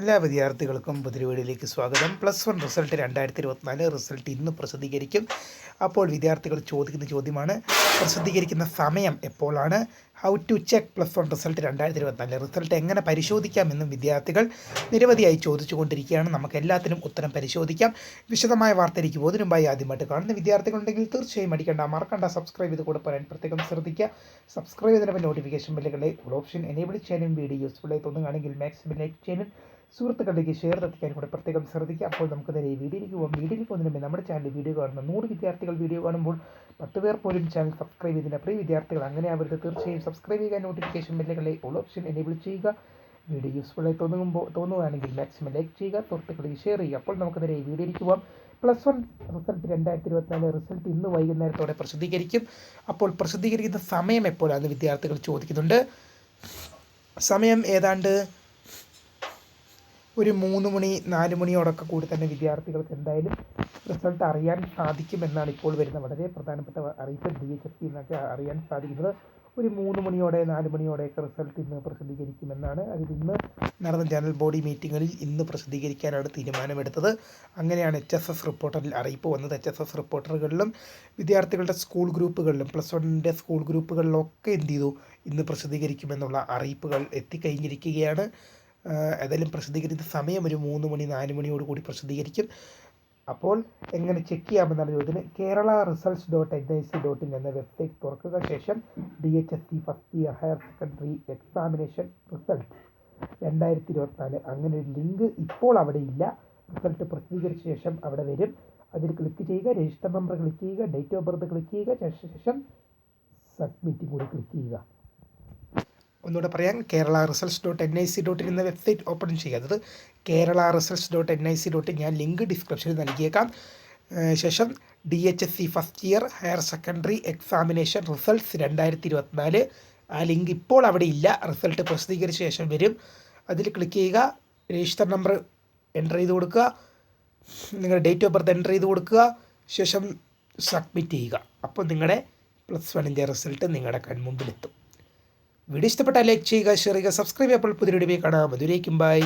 എല്ലാ വിദ്യാർത്ഥികൾക്കും പുതിയ വീഡിയോയിലേക്ക് സ്വാഗതം. പ്ലസ് വൺ റിസൾട്ട് രണ്ടായിരത്തി ഇരുപത്തിനാല് റിസൾട്ട് ഇന്ന് പ്രസിദ്ധീകരിക്കും. അപ്പോൾ വിദ്യാർത്ഥികൾ ചോദിക്കുന്ന ചോദ്യമാണ് പ്രസിദ്ധീകരിക്കുന്ന സമയം എപ്പോഴാണ്? How to check plus one result രണ്ടായിരത്തി ഇരുപത്തിനാല് റിസൾട്ട് എങ്ങനെ പരിശോധിക്കാമെന്നും വിദ്യാർത്ഥികൾ നിരവധിയായി ചോദിച്ചു കൊണ്ടിരിക്കുകയാണ് നമുക്ക് എല്ലാത്തിനും ഉത്തരം പരിശോധിക്കാം. വിശദമായ വാർത്തയിലേക്ക് എനിക്ക് മുമ്പായി ആദ്യമായിട്ട് കാണുന്ന വിദ്യാർത്ഥികളുണ്ടെങ്കിൽ തീർച്ചയായും അടിക്കേണ്ട മറക്കണ്ട. സബ്സ്ക്രൈബ് ചെയ്ത് കൂടെ പറയാൻ പ്രത്യേകം ശ്രദ്ധിക്കുക. സബ്സ്ക്രൈബ് ചെയ്തപ്പോൾ നോട്ടിഫിക്കേഷൻ ബില്ലുകളെ ഓപ്ഷൻ എനേബിൾ ചെയ്യാനും വീഡിയോ യൂസ്ഫുൾ ആയി തോന്നുകയാണെങ്കിൽ മാക്സിമം ലൈക്ക് ചെയ്യാനും സുഹൃത്തുക്കളിലേക്ക് ഷെയർ എത്തിക്കാൻ കൂടെ പ്രത്യേകം ശ്രദ്ധിക്കുക. അപ്പോൾ നമുക്ക് നേരെ വീഡിയോയിലേക്ക് പോകാം. വീഡിയോയിലേക്ക് പോകുന്നതിന് നമ്മുടെ ചാനൽ വീഡിയോ കാണുന്ന നൂറ് വിദ്യാർത്ഥികൾ വീഡിയോ കാണുമ്പോൾ പത്ത് പേർ പോലും ചാനൽ സബ്സ്ക്രൈബ് ചെയ്തില്ല. പ്രിയ വിദ്യാർത്ഥികൾ അങ്ങനെ അവരുടെ തീർച്ചയായും സബ്സ്ക്രൈബ് ചെയ്യുക നോട്ടിഫിക്കേഷൻ ബില്ലുകളെ ഓൾ ഓപ്ഷൻ എനേബിൾ ചെയ്യുക. വീഡിയോ യൂസ്ഫുൾ ആയി തോന്നുമ്പോൾ തോന്നുകയാണെങ്കിൽ മാക്സിമം ലൈക്ക് ചെയ്യുക. സുഹൃത്തുക്കളിലേക്ക് ഷെയർ ചെയ്യുക. അപ്പോൾ നമുക്ക് നേരെ വീഡിയോയിലേക്ക് പോകാം പ്ലസ് വൺ റിസൾട്ട് രണ്ടായിരത്തി ഇരുപത്തിനാല് റിസൾട്ട് ഇന്ന് വൈകുന്നേരത്തോടെ പ്രസിദ്ധീകരിക്കും. അപ്പോൾ പ്രസിദ്ധീകരിക്കുന്ന സമയം എപ്പോഴാണ് വിദ്യാർത്ഥികൾ ചോദിക്കുന്നുണ്ട്. സമയം ഏതാണ്ട് ഒരു മൂന്ന് മണി നാല് മണിയോടൊക്കെ കൂടി തന്നെ വിദ്യാർത്ഥികൾക്ക് എന്തായാലും റിസൾട്ട് അറിയാൻ സാധിക്കുമെന്നാണ് ഇപ്പോൾ വരുന്ന വളരെ പ്രധാനപ്പെട്ട അറിയിപ്പ്. ഡി എച്ച് എസ് എന്നൊക്കെ അറിയാൻ സാധിക്കുന്നത്. ഒരു മൂന്ന് മണിയോടെ നാല് മണിയോടെയൊക്കെ റിസൾട്ട് ഇന്ന് പ്രസിദ്ധീകരിക്കുമെന്നാണ്. അതിൽ ഇന്ന് നടന്ന ജനറൽ ബോഡി മീറ്റിങ്ങുകളിൽ ഇന്ന് പ്രസിദ്ധീകരിക്കാനാണ് തീരുമാനമെടുത്തത്. അങ്ങനെയാണ് എച്ച് എസ് എസ് റിപ്പോർട്ടറിൽ അറിയിപ്പ് വന്നത്. എച്ച് എസ് എസ് റിപ്പോർട്ടറുകളിലും വിദ്യാർത്ഥികളുടെ സ്കൂൾ ഗ്രൂപ്പുകളിലും പ്ലസ് വണ്ണിന്റെ സ്കൂൾ ഗ്രൂപ്പുകളിലൊക്കെ എന്ത് ചെയ്തു? ഇന്ന് പ്രസിദ്ധീകരിക്കുമെന്നുള്ള അറിയിപ്പുകൾ എത്തിക്കഴിഞ്ഞിരിക്കുകയാണ്. ഏതായാലും പ്രസിദ്ധീകരിക്കുന്ന സമയം ഒരു മൂന്ന് മണി നാല് മണിയോട് കൂടി പ്രസിദ്ധീകരിക്കും. അപ്പോൾ എങ്ങനെ ചെക്ക് ചെയ്യാമെന്നാണ് ചോദ്യത്തിന് Kerala results dot N I C dot in എന്ന വെബ്സൈറ്റ് തുറക്കുക ശേഷം D H S C first year higher secondary examination result രണ്ടായിരത്തി ഇരുപത്തിനാല് അങ്ങനെ ഒരു ലിങ്ക് ഇപ്പോൾ അവിടെ ഇല്ല. റിസൾട്ട് പ്രസിദ്ധീകരിച്ച ശേഷം അവിടെ വരും. അതിൽ ക്ലിക്ക് ചെയ്യുക രജിസ്റ്റർ നമ്പർ ക്ലിക്ക് ചെയ്യുക ഡേറ്റ് ഓഫ് ബർത്ത് ക്ലിക്ക് ചെയ്യുക ശേഷം സബ്മിറ്റ് കൂടി ക്ലിക്ക് ചെയ്യുക. ഒന്നുകൂടെ പറയാം. Kerala results dot N I C dot in എന്ന വെബ്സൈറ്റ് ഓപ്പൺ ചെയ്യാത്തത് Kerala results dot N I C dot ഞാൻ ലിങ്ക് ഡിസ്ക്രിപ്ഷനിൽ നൽകിയേക്കാം. ശേഷം D H S C first year higher secondary examination results രണ്ടായിരത്തി ഇരുപത്തിനാല് ആ ലിങ്ക് ഇപ്പോൾ അവിടെ ഇല്ല. റിസൾട്ട് പ്രസിദ്ധീകരിച്ച ശേഷം വരും. അതിൽ ക്ലിക്ക് ചെയ്യുക. രജിസ്റ്റർ നമ്പർ എന്റർ ചെയ്ത് കൊടുക്കുക. നിങ്ങളുടെ ഡേറ്റ് ഓഫ് ബർത്ത് എന്റർ ചെയ്ത് കൊടുക്കുക. ശേഷം സബ്മിറ്റ് ചെയ്യുക. അപ്പോൾ നിങ്ങളുടെ പ്ലസ് വണ്ണിന്റെ റിസൾട്ട് നിങ്ങളുടെ കൺമുമ്പിലെത്തും. വീഡിയോ ഇഷ്ടപ്പെട്ടാൽ ലൈക്ക് ചെയ്യുക ഷെയർ ചെയ്യുക സബ്സ്ക്രൈബ് ചെയ്യുമ്പോൾ പുതിയ വീഡിയോ കാണാം. അതുവരേക്കും ബൈ